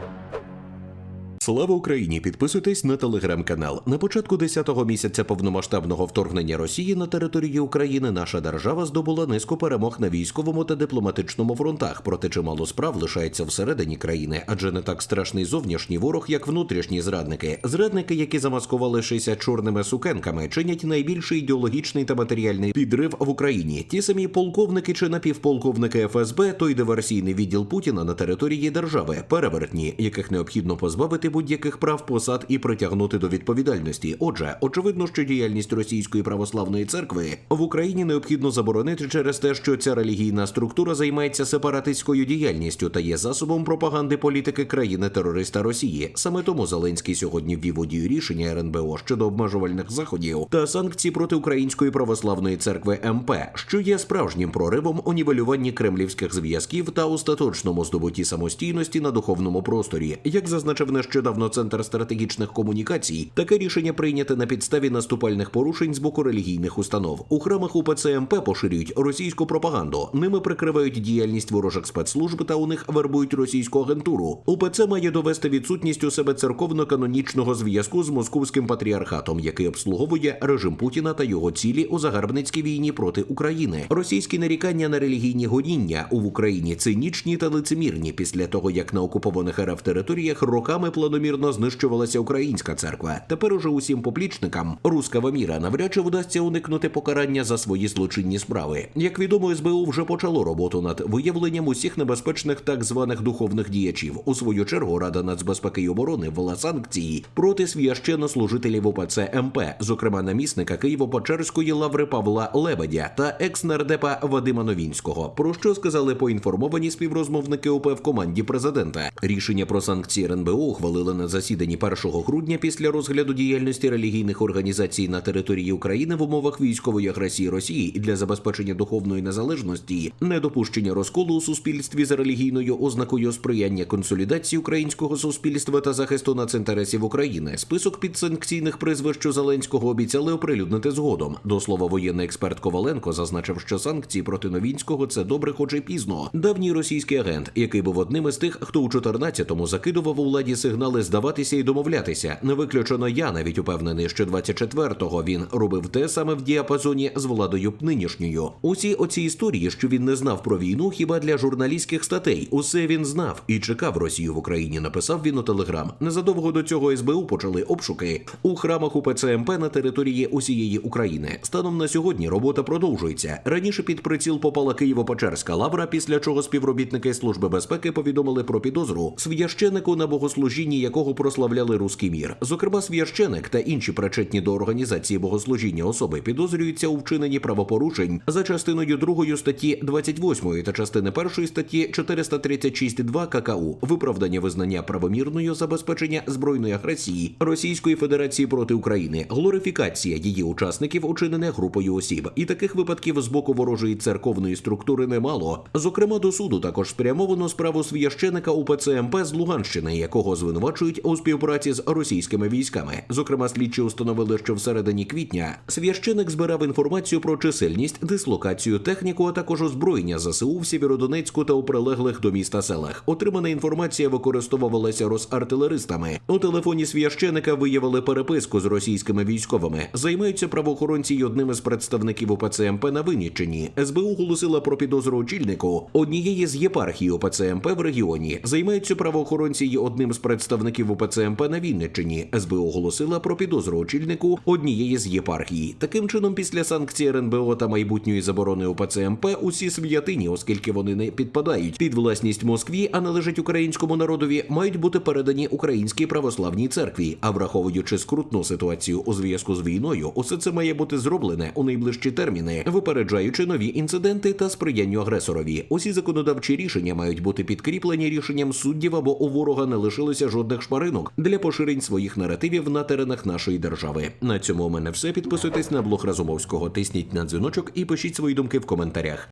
Bye. Слава Україні! Підписуйтесь на телеграм-канал. На початку 10-го місяця повномасштабного вторгнення Росії на територію України наша держава здобула низку перемог на військовому та дипломатичному фронтах. Проте чимало справ лишається всередині країни, адже не так страшний зовнішній ворог, як внутрішні зрадники. Зрадники, які замаскувалися чорними сукенками, чинять найбільший ідеологічний та матеріальний підрив в Україні. Ті самі полковники чи напівполковники ФСБ, той диверсійний відділ Путіна на території держави, перевертні, яких необхідно позбавити будь-яких прав посад і притягнути до відповідальності. Отже, очевидно, що діяльність російської православної церкви в Україні необхідно заборонити через те, що ця релігійна структура займається сепаратистською діяльністю та є засобом пропаганди політики країни-терориста Росії. Саме тому Зеленський сьогодні ввів у дію рішення РНБО щодо обмежувальних заходів та санкцій проти Української православної церкви МП, що є справжнім проривом у нівелюванні кремлівських зв'язків та остаточному здобутті самостійності на духовному просторі. Як зазначив нещодавно Центр стратегічних комунікацій, таке рішення прийняте на підставі наступальних порушень з боку релігійних установ. У храмах УПЦ МП поширюють російську пропаганду. Ними прикривають діяльність ворожих спецслужб та у них вербують російську агентуру. УПЦ має довести відсутність у себе церковно-канонічного зв'язку з московським патріархатом, який обслуговує режим Путіна та його цілі у загарбницькій війні проти України. Російські нарікання на релігійні гоніння в Україні цинічні та лицемірні після того, як на окупованих РФ територіях роками планомірно знищувалася українська церква. Тепер уже усім поплічникам рускава міра навряд чи вдасться уникнути покарання за свої злочинні справи. Як відомо, СБУ вже почало роботу над виявленням усіх небезпечних так званих духовних діячів. У свою чергу Рада нацбезпеки й оборони ввела санкції проти священнослужителів УПЦ МП, зокрема намісника Києво-Печерської лаври Павла Лебедя та екс-нардепа Вадима Новінського. Про що сказали поінформовані співрозмовники ОП в команді президента. Рішення про санкції РНБО ухвалили на засіданні 1 грудня після розгляду діяльності релігійних організацій на території України в умовах військової агресії Росії і для забезпечення духовної незалежності, недопущення розколу у суспільстві за релігійною ознакою сприяння консолідації українського суспільства та захисту націнтересів України. Список підсанкційних прізвищ Зеленського обіцяли оприлюднити згодом. До слова, воєнний експерт Коваленко зазначив, що санкції проти Новінського це добре, хоч і пізно. Давній російський агент, який був одним із тих, хто у 14-му закидував у владі сигнали здаватися і домовлятися. Не виключено я навіть упевнений, що 24-го він робив те саме в діапазоні з владою нинішньою. Усі оці історії, що він не знав про війну, хіба для журналістських статей. Усе він знав і чекав Росію в Україні. Написав він у телеграм. Незадовго до цього СБУ почали обшуки у храмах УПЦ МП на території усієї України. Станом на сьогодні робота продовжується. Раніше під приціл попала Києво-Печерська лавра, після чого співробітники служби безпеки повідомили про підозру священику на богослужінні, якого прославляли руський мір. Зокрема, священик та інші причетні до організації богослужіння особи підозрюються у вчиненні правопорушень за частиною 2 статті 28 та частини 1 статті 436.2 ККУ виправдання визнання правомірною забезпечення збройної агресії Російської Федерації проти України, глорифікація її учасників, учинене групою осіб. І таких випадків з боку ворожої церковної структури немало. Зокрема, до суду також спрямовано справу священика УПЦ МП з Луганщини, якого звинувачують у співпраці з російськими військами. Зокрема, слідчі установили, що в середині квітня священик збирав інформацію про чисельність, дислокацію, техніку, а також озброєння ЗСУ в Сєвєродонецьку та у прилеглих до міста селах. Отримана інформація використовувалася розартилеристами. У телефоні священика виявили переписку з російськими військовими. Займаються правоохоронці й одним із представників УПЦ МП на Винниччині. СБУ оголосила про підозру очільнику однієї з єпархій УПЦ МП в регіоні. Займаються правоохоронці й одним з представників УПЦ МП на Вінниччині. СБУ оголосила про підозру очільнику однієї з єпархій. Таким чином, після санкцій РНБО та майбутньої заборони УПЦ МП усі святині, оскільки вони не підпадають під власність Москві, а належать українському народові, мають бути передані українській православній церкві. А враховуючи скрутну ситуацію у зв'язку з війною, усе це має бути зроблене у найближчі терміни, випереджаючи нові інциденти та сприянню агресорові. Усі законодавчі рішення мають бути підкріплені рішенням суддів або у ворога не лишилося жодних шпаринок для поширень своїх наративів на теренах нашої держави. На цьому у мене все. Підписуйтесь на блог Разумовського, тисніть на дзвіночок і пишіть свої думки в коментарях.